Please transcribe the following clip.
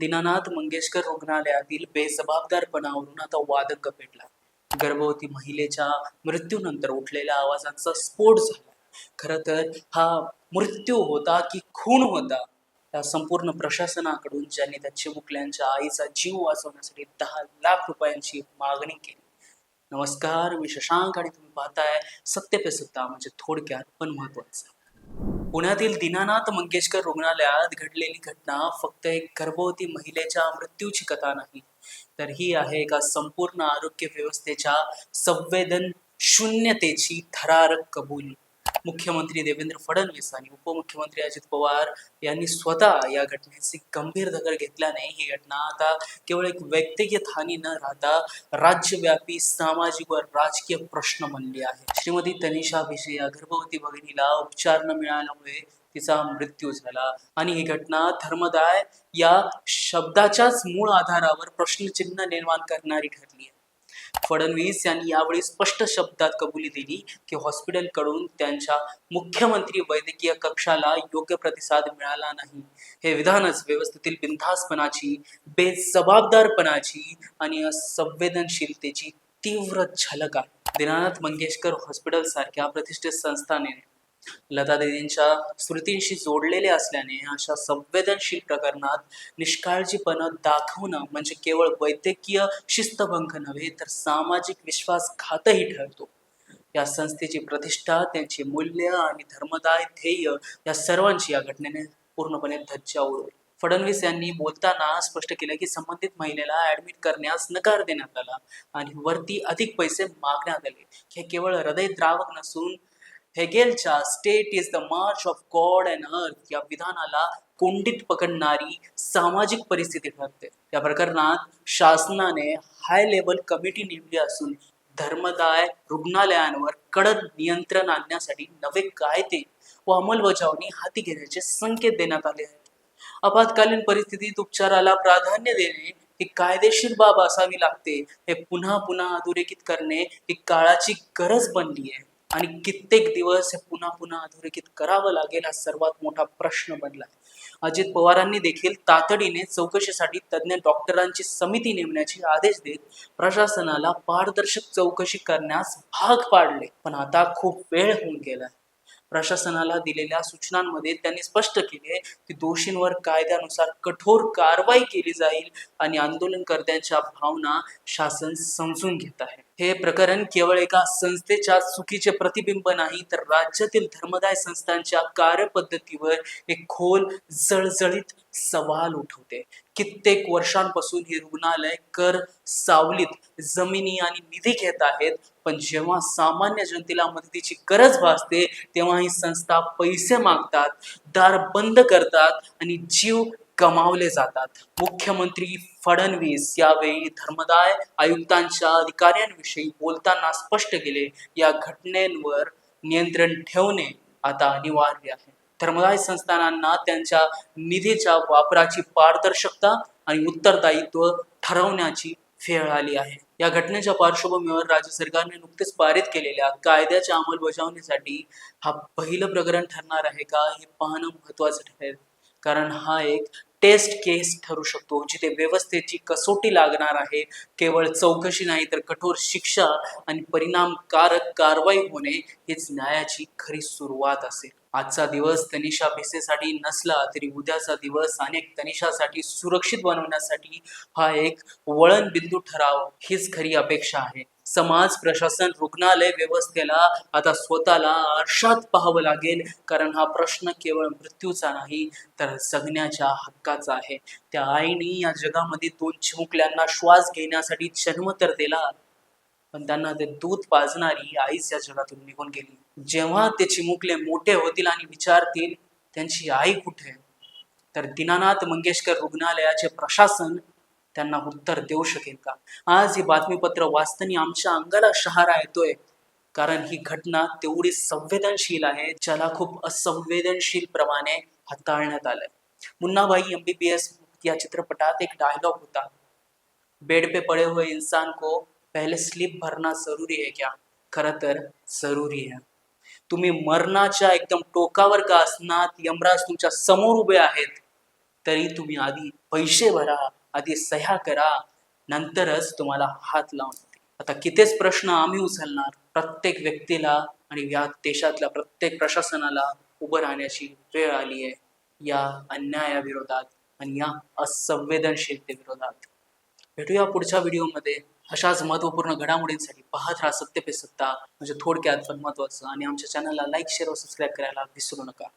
दीनानाथ मंगेशकर रुग्णालयातील बेजबाबदारपणावरून आता वादक पेटला गर्भवती महिलेच्या मृत्यूनंतर उठलेल्या आवाजांचा स्फोट झाला. खर तर हा मृत्यू होता की खून होता या संपूर्ण प्रशासनाकडून ज्यांनी त्या चिमुकल्यांच्या आईचा जीव वाचवण्यासाठी दहा लाख रुपयांची मागणी केली. नमस्कार मी शशांक आणि तुम्ही पाहताय सत्य पे सत्ता म्हणजे थोडक्यात पण महत्वाचं पुण्यातील दीनानाथ मंगेशकर रुग्णालयात घडलेली घटना फक्त एक गर्भवती महिलेच्या मृत्यूची कथा नाही तर ही आहे एका संपूर्ण आरोग्य व्यवस्थेच्या संवेदन शून्यतेची थरारक कबूल. मुख्यमंत्री देवेंद्र फडणवीस आणि उपमुख्यमंत्री अजित पवार यांनी स्वतः या घटनेची गंभीर दखल घेतल्याने ही घटना आता केवळ एक व्यक्तिगत हानी न राहता राज्यव्यापी सामाजिक व राजकीय प्रश्न बनली आहे. श्रीमती तनिषा भिसे या गर्भवती भगिनीला उपचार न मिळाल्यामुळे तिचा मृत्यू झाला आणि ही घटना धर्मदाय या शब्दाच्याच मूळ आधारावर प्रश्नचिन्ह निर्माण करणारी ठरली आहे. फडणवीस यांनी यावेळी स्पष्ट शब्दात कबुली दिली की हॉस्पिटलकडून त्यांच्या मुख्यमंत्री वैद्यकीय कक्षाला योग्य प्रतिसाद मिळाला नाही. हे विधानच व्यवस्थेतील बिनधासपणाची बेजबाबदारपणाची आणि संवेदनशीलतेची तीव्र झलक आहे. दीनानाथ मंगेशकर हॉस्पिटल सारख्या प्रतिष्ठित संस्थाने लता दिदींच्या स्मृतींशी जोडलेले असल्याने अशा संवेदनशील प्रकरणात निष्काळजीपणा दाखवणं म्हणजे केवळ वैद्यकीय शिस्तभंग नव्हे तर सामाजिक विश्वासघातही ठरतो. या संस्थेची प्रतिष्ठा त्यांची मूल्य आणि धर्मदाय ध्येय या सर्वांची या घटनेने पूर्णपणे धज्जा उडवली. फडणवीस यांनी बोलताना स्पष्ट केलं की संबंधित महिलेला ऍडमिट करण्यास नकार देण्यात आला आणि वरती अधिक पैसे मागण्यात आले. हे केवळ हृदयद्रावक नसून हेगेलच्या state is the march of God and earth या विधानाला कोंडीत पकडणारी सामाजिक परिस्थिती ठरते या प्रकरणात शासनाने हाय लेवल कमिटी नेमली असून धर्मदाय रुग्णालयांवर कडक नियंत्रण आणण्यासाठी नवे कायदे व अंमलबजावणी हाती घेण्याचे संकेत देण्यात आले आहेत आपत्कालीन परिस्थितीत उपचाराला प्राधान्य देणे ही कायदेशीर बाब असावी लागते हे पुन्हा पुन्हा अधोरेखित करणे ही काळाची गरज बनली आहे आणि कित्येक दिवस हे पुन्हा पुन्हा अधोरेखित करावं लागेल हा सर्वात मोठा प्रश्न बनला अजित पवारांनी देखील तातडीने चौकशीसाठी तज्ज्ञ डॉक्टरांची समिती नेमण्याचे आदेश देत प्रशासनाला पारदर्शक चौकशी करण्यास भाग पाडले. पण आता खूप वेळ होऊन गेला प्रशासनाला दिलेल्या सूचनांमध्ये त्यांनी स्पष्ट केले की दोषींवर कायद्यानुसार कठोर कारवाई केली जाईल आणि आंदोलनकर्त्यांच्या भावना शासन समजून घेत आहे. हे प्रकरण केवळ एका संस्थेच्या चुकीचे प्रतिबिंब नाही तर राज्यातील धर्मदाय संस्थांच्या कार्यपद्धतीवर एक खोल जळजळीत सवाल उठवते. कित्येक वर्षांपासून हे रुग्णालय कर सावलीत जमिनी आणि निधी घेत आहेत पण जेव्हा सामान्य जनतेला मदतीची गरज भासते तेव्हा ही संस्था पैसे मागतात दार बंद करतात आणि जीव गमावले जातात. मुख्यमंत्री फडणवीस यावेळी धर्मदाय आयुक्तांच्या अधिकाऱ्यांविषयी बोलताना स्पष्ट केले या घटनेवर नियंत्रण ठेवणे आता अनिवार्य आहे. धर्मदाय संस्थानांना त्यांच्या निधीच्या वापराची पारदर्शकता आणि उत्तरदायित्व ठरवण्याची वेळ आली आहे. या घटनेच्या पार्श्वभूमीवर राज्य सरकारने नुकतेच पारित केलेल्या कायद्याच्या अंमलबजावणीसाठी हा पहिलं प्रकरण ठरणार आहे का हे पाहणं महत्वाचं ठरेल. कारण हा एक टेस्ट केस ठरू शकतो जिथे व्यवस्थेची कसोटी लागणार आहे. केवळ चौकशी नाही तर कठोर शिक्षा आणि परिणामकारक कारवाई होणे हीच न्यायाची खरी सुरुवात असेल. आजचा दिवस तनिषा भिसेसाठी नसला तरी उद्याचा दिवस अनेक तनिषासाठी सुरक्षित बनवण्यासाठी हा एक वळण बिंदू ठराव हीच खरी अपेक्षा आहे. समाज प्रशासन रुग्णालय व्यवस्थेला आता स्वतःला आरशात पाहावं लागेल. कारण हा प्रश्न केवळ मृत्यूचा नाही तर जगण्याच्या हक्काचा आहे. त्या आईने या जगामध्ये दोन चिमुकल्यांना श्वास घेण्यासाठी जन्म तर दिला पण त्यांना ते दूध पाजणारी आईच या जगातून निघून गेली. जेव्हा ते चिमुकले मोठे होतील आणि विचारतील त्यांची आई कुठे? तर दीनानाथ मंगेशकर रुग्णालयाचे प्रशासन त्यांना उत्तर देऊ शकेल का? आज ही बातमीपत्र वाचतानी आमच्या अंगाला शहारा येतोय. कारण ही घटना तेवढी संवेदनशील आहे ज्याला खूप असंवेदनशील प्रमाणे हाताळण्यात आलंय. मुन्नाभाई एमबीबीएस या चित्रपटात एक डायलॉग होता. बेड पे पड़े हुए इंसान को पहले स्लीप भरना जरुरी है क्या? खरं तर जरुरी आहे तुम्ही मरणाच्या एकदम टोकावर का असणार यमराज तुमच्यासमोर उभे आहेत. तरी तुम्ही आधी पैसे भरा. आधी सह्या करा नंतरच तुम्हाला हात लावून आता कितीच प्रश्न आम्ही उचलणार प्रत्येक व्यक्तीला आणि या देशातल्या प्रत्येक प्रशासनाला उभं राहण्याची वेळ आली आहे. या अन्यायाविरोधात आणि या असंवेदनशीलतेविरोधात. भेटूया पुढच्या व्हिडिओमध्ये. अशाच महत्त्वपूर्ण घडामोडींसाठी पाहत राहा सत्य पे सत्ता. म्हणजे थोडक्यात पण महत्वाचं आणि आमच्या चॅनलला लाईक शेअर व सबस्क्राईब करायला विसरू नका.